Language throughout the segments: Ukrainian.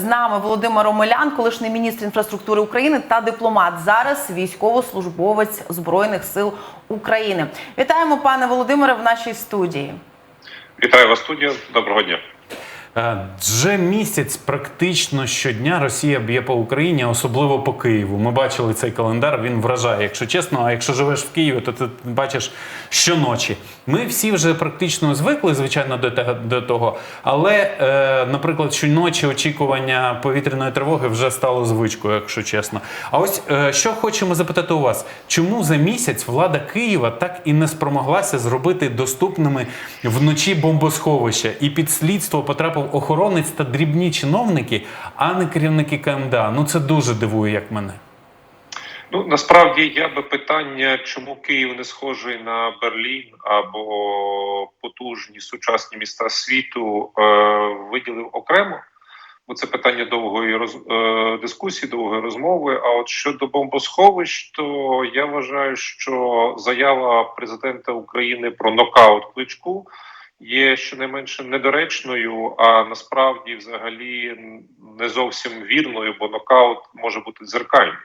З нами Володимир Омелян, колишній міністр інфраструктури України та дипломат. Зараз військовослужбовець Збройних сил України. Вітаємо, пане Володимире, в нашій студії. Вітаю вас, студія. Доброго дня. Е, Вже місяць практично щодня Росія б'є по Україні, особливо по Києву. Ми бачили цей календар, він вражає, якщо чесно. А якщо живеш в Києві, то ти бачиш щоночі. Ми всі вже практично звикли, звичайно, до того. Але, е, наприклад, щоночі очікування повітряної тривоги вже стало звичкою, якщо чесно. А ось е, що хочемо запитати у вас: чому за місяць влада Києва так і не спромоглася зробити доступними вночі бомбосховища, і під слідство потрапив охоронець та дрібні чиновники, а не керівники КМДА? Ну це дуже дивує, як мене. Ну насправді я би питання, чому Київ не схожий на Берлін або потужні сучасні міста світу, е, виділив окремо. Бо це питання довгої роз, е, дискусії, довгої розмови. А от щодо бомбосховищ, то я вважаю, що заява президента України про нокаут кличку є щонайменше недоречною, а насправді взагалі не зовсім вірною, бо нокаут може бути дзеркальний.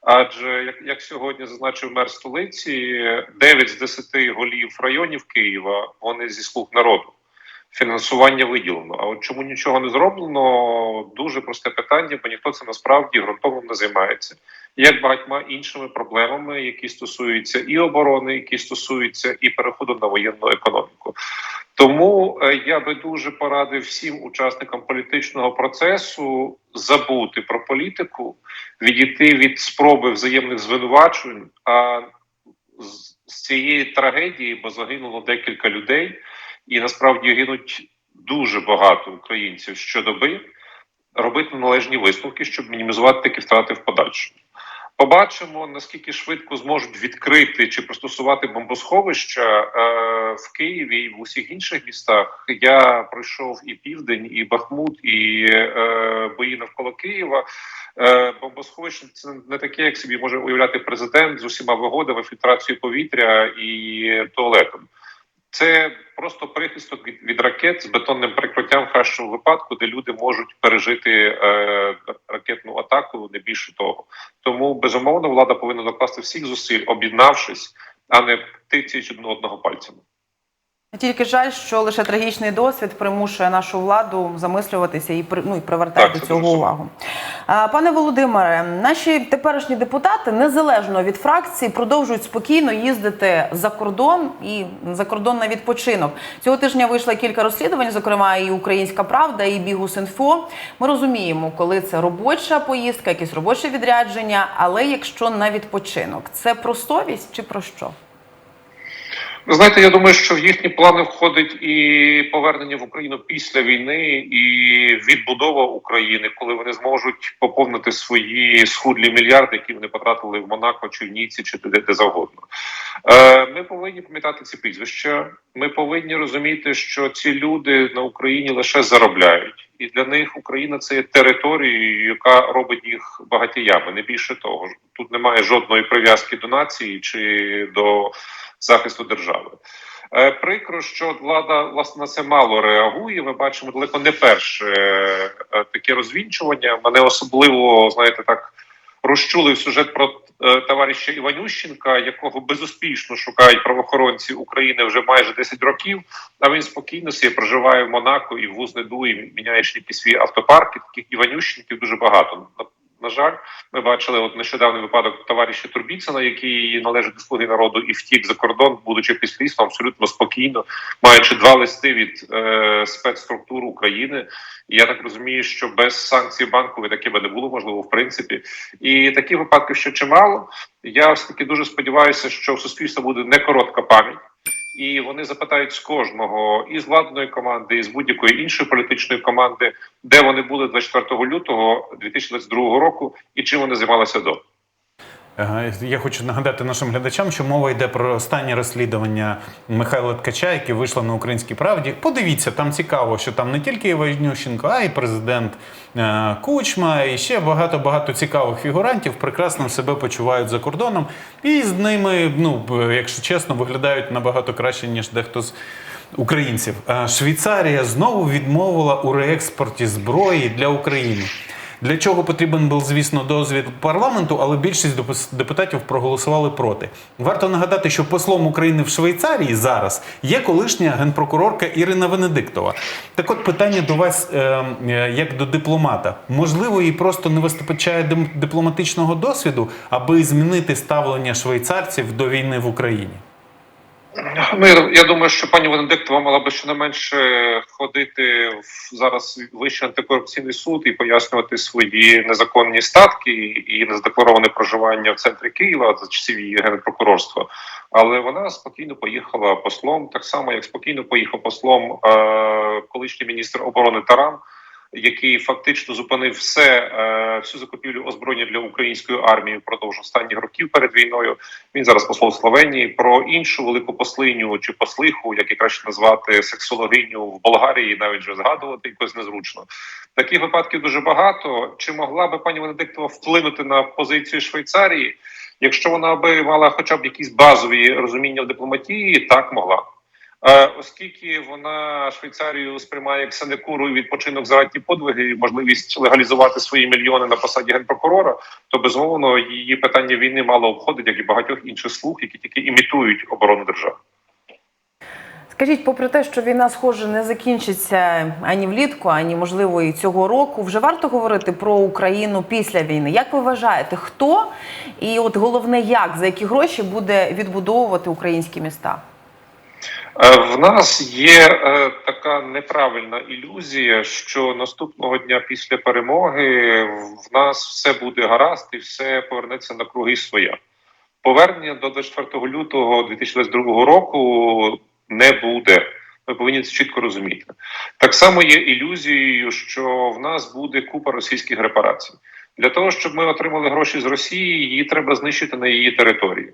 Адже як, як сьогодні зазначив мер столиці, 9 з 10 голів районів Києва вони зі слуг народу. Фінансування виділено. А от чому нічого не зроблено? Дуже просте питання, бо ніхто це насправді ґрунтовно не займається, як багатьма іншими проблемами, які стосуються і оборони, які стосуються і переходу на воєнну економіку. Тому е, я би дуже порадив всім учасникам політичного процесу забути про політику, відійти від спроби взаємних звинувачень. А з, з цієї трагедії, бо загинуло декілька людей, і насправді гинуть дуже багато українців щодоби, робити належні висновки, щоб мінімізувати такі втрати в подальшому. Побачимо наскільки швидко зможуть відкрити чи пристосувати бомбосховища е, в Києві і в усіх інших містах. Я пройшов і південь, і Бахмут, і е, бої навколо Києва. Е, бомбосховище це не таке, як собі може уявляти президент з усіма вигодами, фільтрацією повітря і туалетом. Це просто прихисток від, від ракет з бетонним прикриттям в кращому випадку, де люди можуть пережити е, ракетну атаку, не більше того. Тому безумовно влада повинна докласти всіх зусиль, об'єднавшись, а не тицяючи одного пальцями. Тільки жаль, що лише трагічний досвід примушує нашу владу замислюватися і ну, і привертати Так, до цього увагу. Пане Володимире, наші теперішні депутати незалежно від фракції продовжують спокійно їздити за кордон і за кордон на відпочинок. Цього тижня вийшло кілька розслідувань, зокрема і Українська Правда, і Бігус.Інфо. Ми розуміємо, коли це робоча поїздка, якесь робоче відрядження, але якщо на відпочинок, це про совість чи про що? Ви знаєте, я думаю, що в їхні плани входить і повернення в Україну після війни, і відбудова України, коли вони зможуть поповнити свої схудлі мільярди, які вони потратили в Монако, чи в Ніці, чи де, де завгодно. Е, ми повинні пам'ятати ці прізвища. Ми повинні розуміти, що ці люди на Україні лише заробляють, і для них Україна це є територією, яка робить їх багатіями. Не більше того, тут немає жодної прив'язки до нації чи до захисту держави. Е, Прикро, що влада власне на це мало реагує. Ми бачимо далеко не перше е, таке розвінчування. Мене особливо знаєте так розчулив сюжет про е, товариша Іванющенка, якого безуспішно шукають правоохоронці України вже майже 10 років. А він спокійно собі проживає в Монако і в Вузнеду, і міняє якийсь свій автопарк. І таких Іванющенків дуже багато. На, жаль, ми бачили от нещодавний випадок товариша Турбіцина, який належить до слуги народу і втік за кордон, будучи слідством абсолютно спокійно, маючи два листи від е, спецструктур України. І я так розумію, що без санкцій банкової таке би не було можливо в принципі. І таких випадків ще чимало. Я все таки дуже сподіваюся, що в суспільства буде не коротка пам'ять. І вони запитають з кожного і з владної команди, і з будь-якої іншої політичної команди, де вони були 24 лютого 2022 року, і чим вони займалися до. Я хочу нагадати нашим глядачам, що мова йде про останнє розслідування Михайла Ткача, яке вийшло на українській правді. Подивіться, там цікаво, що там не тільки Іванющенко, а й президент е, Кучма, і ще багато багато цікавих фігурантів прекрасно себе почувають за кордоном, і з ними, ну якщо чесно, виглядають набагато краще ніж дехто з українців. Е, Швейцарія знову відмовила у реекспорті зброї для України. Для чого потрібен був, звісно, дозвіл парламенту, але більшість депутатів проголосували проти. Варто нагадати, що послом України в Швейцарії зараз є колишня генпрокурорка Ірина Венедиктова. Так от питання до вас, е, е, як до дипломата. Можливо, їй просто не вистачає дипломатичного досвіду, аби змінити ставлення швейцарців до війни в Україні. Ну, я, думаю, що пані Венедиктова мала би щонайменше ходити в зараз вищий антикорупційний суд і пояснювати свої незаконні статки і незадеклароване проживання в центрі Києва за часів її генпрокурорства. Але вона спокійно поїхала послом, так само як спокійно поїхав послом е, колишній міністр оборони Таран. Який фактично зупинив все е, всю закупівлю озброєння для української армії впродовж останніх років перед війною. Він зараз послов в Словенії про іншу велику послиню чи послиху, як і краще назвати сексологиню в Болгарії, навіть вже згадувати якось незручно. Таких випадків дуже багато. Чи могла би пані Венедиктова вплинути на позицію Швейцарії? Якщо вона би мала хоча б якісь базові розуміння в дипломатії, так могла. Оскільки вона Швейцарію сприймає як синекуру і відпочинок за ратні подвиги, і можливість легалізувати свої мільйони на посаді генпрокурора, то безумовно її питання війни мало обходить, як і багатьох інших слуг, які тільки імітують оборону держави. Скажіть, попри те, що війна, схоже, не закінчиться ані влітку, ані можливо і цього року, вже варто говорити про Україну після війни. Як ви вважаєте, хто і от головне, як за які гроші буде відбудовувати українські міста? Е, В нас є е, така неправильна ілюзія, що наступного дня після перемоги в нас все буде гаразд і все повернеться на круги своя. Повернення до 24 лютого 2022 року не буде. Ми повинні це чітко розуміти. Так само є ілюзією, що в нас буде купа російських репарацій. Для того, щоб ми отримали гроші з Росії, її треба знищити на її території.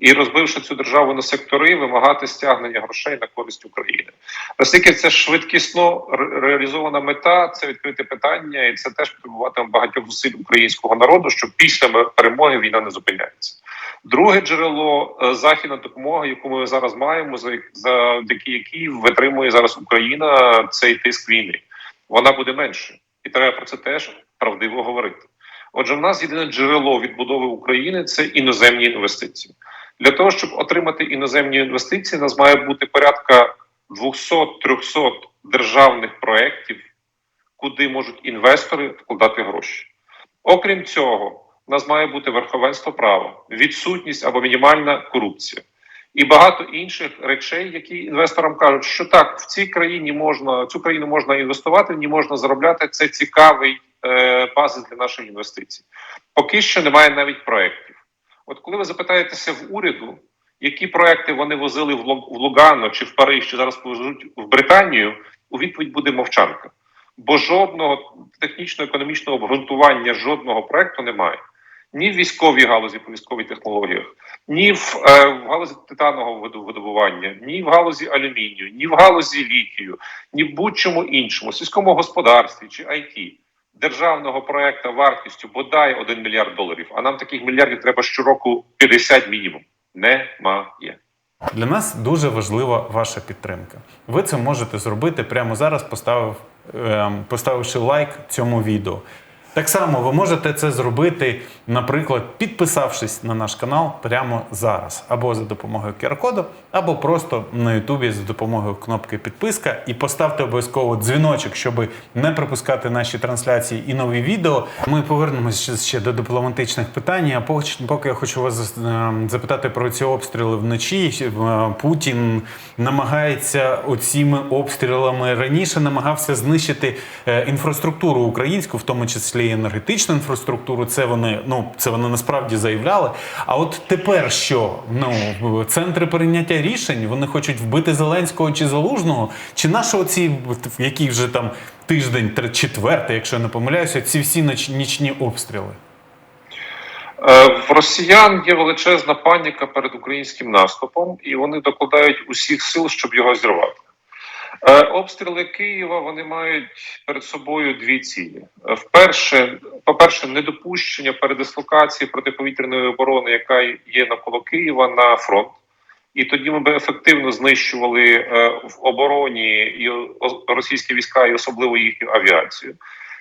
І розбивши цю державу на сектори, вимагати стягнення грошей на користь України. Оскільки це швидкісно реалізована мета, це відкрите питання, і це теж потребуватиме багатьох зусиль українського народу, що після перемоги війна не зупиняється. Друге джерело е, західна допомога, яку ми зараз маємо, за- завдяки якій витримує зараз Україна цей тиск війни. Вона буде менше, і треба про це теж правдиво говорити. Отже, в нас єдине джерело відбудови України це іноземні інвестиції. Для того щоб отримати іноземні інвестиції, нас має бути порядка 200-300 державних проєктів, куди можуть інвестори вкладати гроші. Окрім цього, у нас має бути верховенство права, відсутність або мінімальна корупція і багато інших речей, які інвесторам кажуть, що так в цій країні можна цю країну можна інвестувати, в ній можна заробляти. Це цікавий е, базис для наших інвестицій. Поки що немає навіть проєктів. От коли ви запитаєтеся в уряду, які проекти вони возили в Лу- Лугано чи в Париж, чи зараз повезуть в Британію, у відповідь буде мовчанка. Бо жодного технічно-економічного обґрунтування жодного проекту немає. Ні в військовій галузі по військових технологіях, ні в, е, в галузі титанового видобування, ні в галузі алюмінію, ні в галузі літію, ні в будь-чому іншому, сільському господарстві чи IT державного проекту вартістю бодай 1 мільярд доларів. А нам таких мільярдів треба щороку 50 мінімум. Немає. Для нас дуже важлива ваша підтримка. Ви це можете зробити прямо зараз, поставив, ем, поставивши лайк цьому відео. Так само ви можете це зробити, наприклад, підписавшись на наш канал прямо зараз, або за допомогою QR-коду, або просто на Ютубі за допомогою кнопки підписка. І поставте обов'язково дзвіночок, щоб не пропускати наші трансляції і нові відео. Ми повернемося ще, до дипломатичних питань. А поки, я хочу вас е, запитати про ці обстріли вночі. Е, Путін намагається оціми обстрілами раніше намагався знищити е, інфраструктуру українську, в тому числі і енергетичну інфраструктуру. Це вони ну це вони насправді заявляли. А от тепер що? Ну центри прийняття рішень вони хочуть вбити Зеленського чи Залужного, чи наші оці які вже там тиждень, четвертий, якщо я не помиляюся, ці всі нічні обстріли. Е, В росіян є величезна паніка перед українським наступом, і вони докладають усіх сил, щоб його зірвати. Е, Обстріли Києва вони мають перед собою дві цілі: Е, вперше, по-перше, недопущення передислокації протиповітряної оборони, яка є навколо Києва на фронт. і тоді ми би ефективно знищували е, в обороні і російські війська, і особливо їхню авіацію.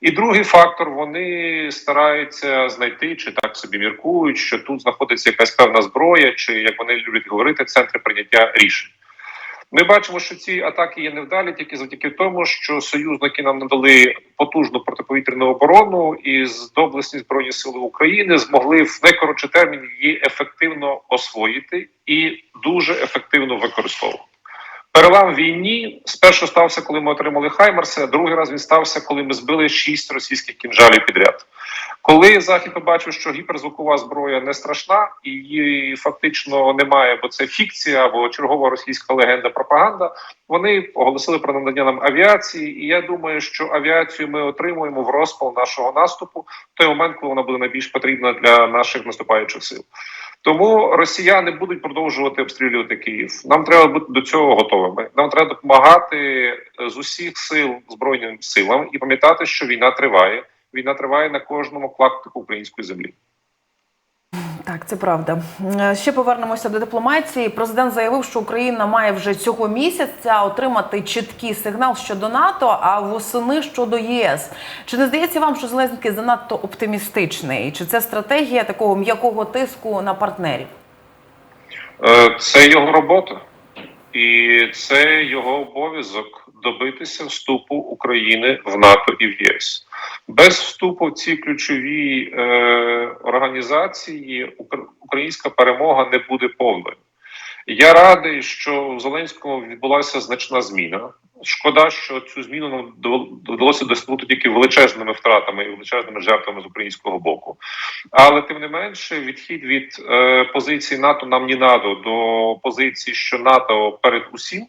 І другий фактор вони стараються знайти чи так собі міркують, що тут знаходиться якась певна зброя, чи як вони люблять говорити, центри прийняття рішень. Ми бачимо, що ці атаки є невдалі тільки завдяки тому, що союзники нам надали потужну протиповітряну оборону, і з доблесні збройні сили України змогли в найкоротший термін її ефективно освоїти і дуже ефективно використовувати. Перелам війні спершу стався, коли ми отримали Хаймерси, другий раз він стався, коли ми збили шість російських кінжалів підряд. Коли захід побачив, що гіперзвукова зброя не страшна і її фактично немає, бо це фікція або чергова російська легенда пропаганда. Вони оголосили про надання нам авіації, і я думаю, що авіацію ми отримуємо в розпал нашого наступу в той момент, коли вона буде найбільш потрібна для наших наступаючих сил. Тому росіяни будуть продовжувати обстрілювати Київ. Нам треба бути до цього готовими. Нам треба допомагати е, з усіх сил збройним силам і пам'ятати, що війна триває. Війна триває на кожному клаптику української землі. Так, це правда. Е, Ще повернемося до дипломатії. Президент заявив, що Україна має вже цього місяця отримати чіткий сигнал щодо НАТО, а восени щодо ЄС. Чи не здається вам, що Зеленський занадто оптимістичний? Чи це стратегія такого м'якого тиску на партнерів? Е, Це його робота, і це його обов'язок добитися вступу України в НАТО і в ЄС. Без вступу в ці ключові е, організації укр- українська перемога не буде повною. Я радий, що в Зеленському відбулася значна зміна. Шкода, що цю зміну нам довелося досягнути тільки величезними втратами і величезними жертвами з українського боку. Але тим не менше, відхід від е, позиції НАТО нам не надо до позиції, що НАТО перед усім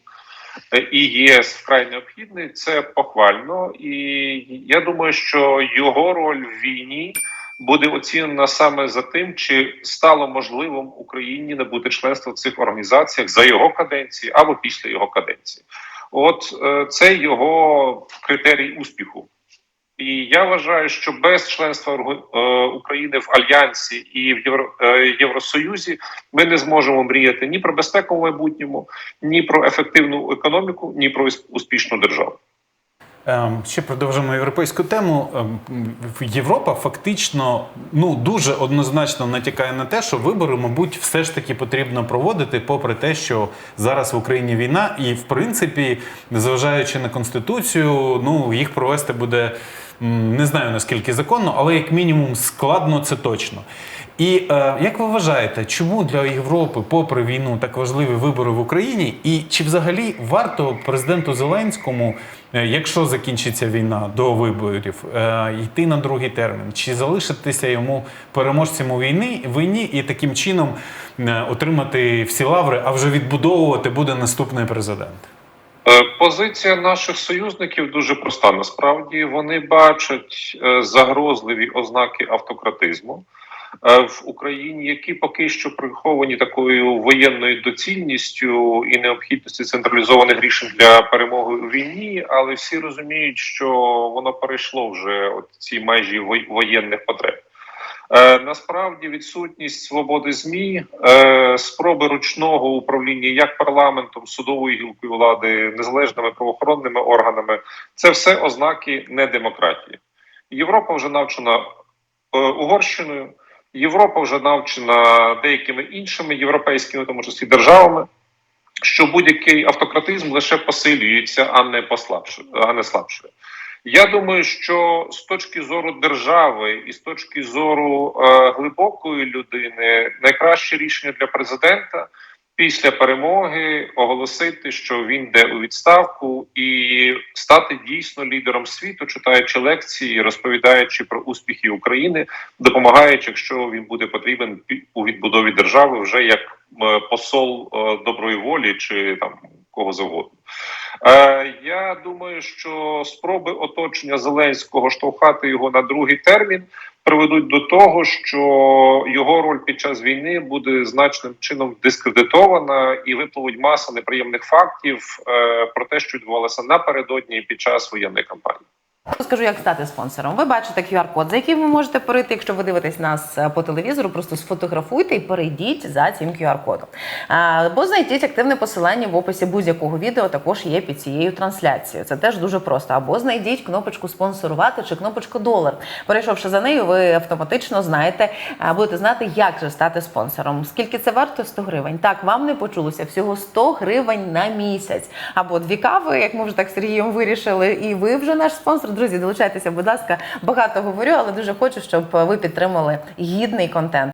і ЄС вкрай необхідний. Це похвально, і я думаю, що його роль в війні буде оцінена саме за тим, чи стало можливим Україні набути членство в цих організаціях за його каденції або після його каденції. От е, це його критерій успіху. І я вважаю, що без членства е, України в Альянсі і в е, Євросоюзі ми не зможемо мріяти ні про безпеку в майбутньому, ні про ефективну економіку, ні про успішну державу. Ем, Ще продовжимо європейську тему. Ем, Європа фактично ну дуже однозначно натякає на те, що вибори, мабуть, все ж таки потрібно проводити, попри те, що зараз в Україні війна, і в принципі, незважаючи на конституцію, ну їх провести буде не знаю наскільки законно, але як мінімум складно це точно. І е, як ви вважаєте, чому для Європи, попри війну, так важливі вибори в Україні? І чи взагалі варто президенту Зеленському, е, якщо закінчиться війна до виборів, е, йти на другий термін? Чи залишитися йому переможцем у війни війні і таким чином е, отримати всі лаври, а вже відбудовувати буде наступний президент? Е, Позиція наших союзників дуже проста. Насправді вони бачать е, загрозливі ознаки автократизму е, в Україні, які поки що приховані такою воєнною доцільністю і необхідністю централізованих рішень для перемоги у війні, але всі розуміють, що воно перейшло вже от ці межі воєнних потреб. Е, насправді відсутність свободи змі, е, спроби ручного управління як парламентом, судовою гілкою влади, незалежними правоохоронними органами це все ознаки недемократії. Європа вже навчена е, Угорщиною, Європа вже навчена деякими іншими європейськими, тому числі державами, що будь-який автократизм лише посилюється, а не послабшує, а не слабшує. Я думаю, що з точки зору держави і з точки зору е, глибокої людини найкраще рішення для президента після перемоги оголосити, що він йде у відставку, і стати дійсно лідером світу, читаючи лекції, розповідаючи про успіхи України, допомагаючи, якщо він буде потрібен у відбудові держави, вже як посол е, доброї волі чи там кого завгодно. Е, я думаю, що спроби оточення Зеленського штовхати його на другий термін приведуть до того, що його роль під час війни буде значним чином дискредитована і випливуть маса неприємних фактів е, про те, що відбувалося напередодні під час воєнної кампанії. Скажу, як стати спонсором. Ви бачите QR-код, за який ви можете перейти. Якщо ви дивитесь нас е, по телевізору, просто сфотографуйте і перейдіть за цим QR-кодом. Або знайдіть активне посилання в описі будь-якого відео, також є під цією трансляцією. Це теж дуже просто. Або знайдіть кнопочку спонсорувати чи кнопочку долар. Перейшовши за нею, ви автоматично знаєте, будете знати, як же стати спонсором. Скільки це варто? 100 гривень. Так, вам не почулося всього 100 гривень на місяць. Або дві кави, як ми вже так з Сергієм вирішили. І ви вже наш спонсор. Друзі, долучайтеся, будь ласка. Багато говорю, але дуже хочу, щоб ви підтримали гідний контент.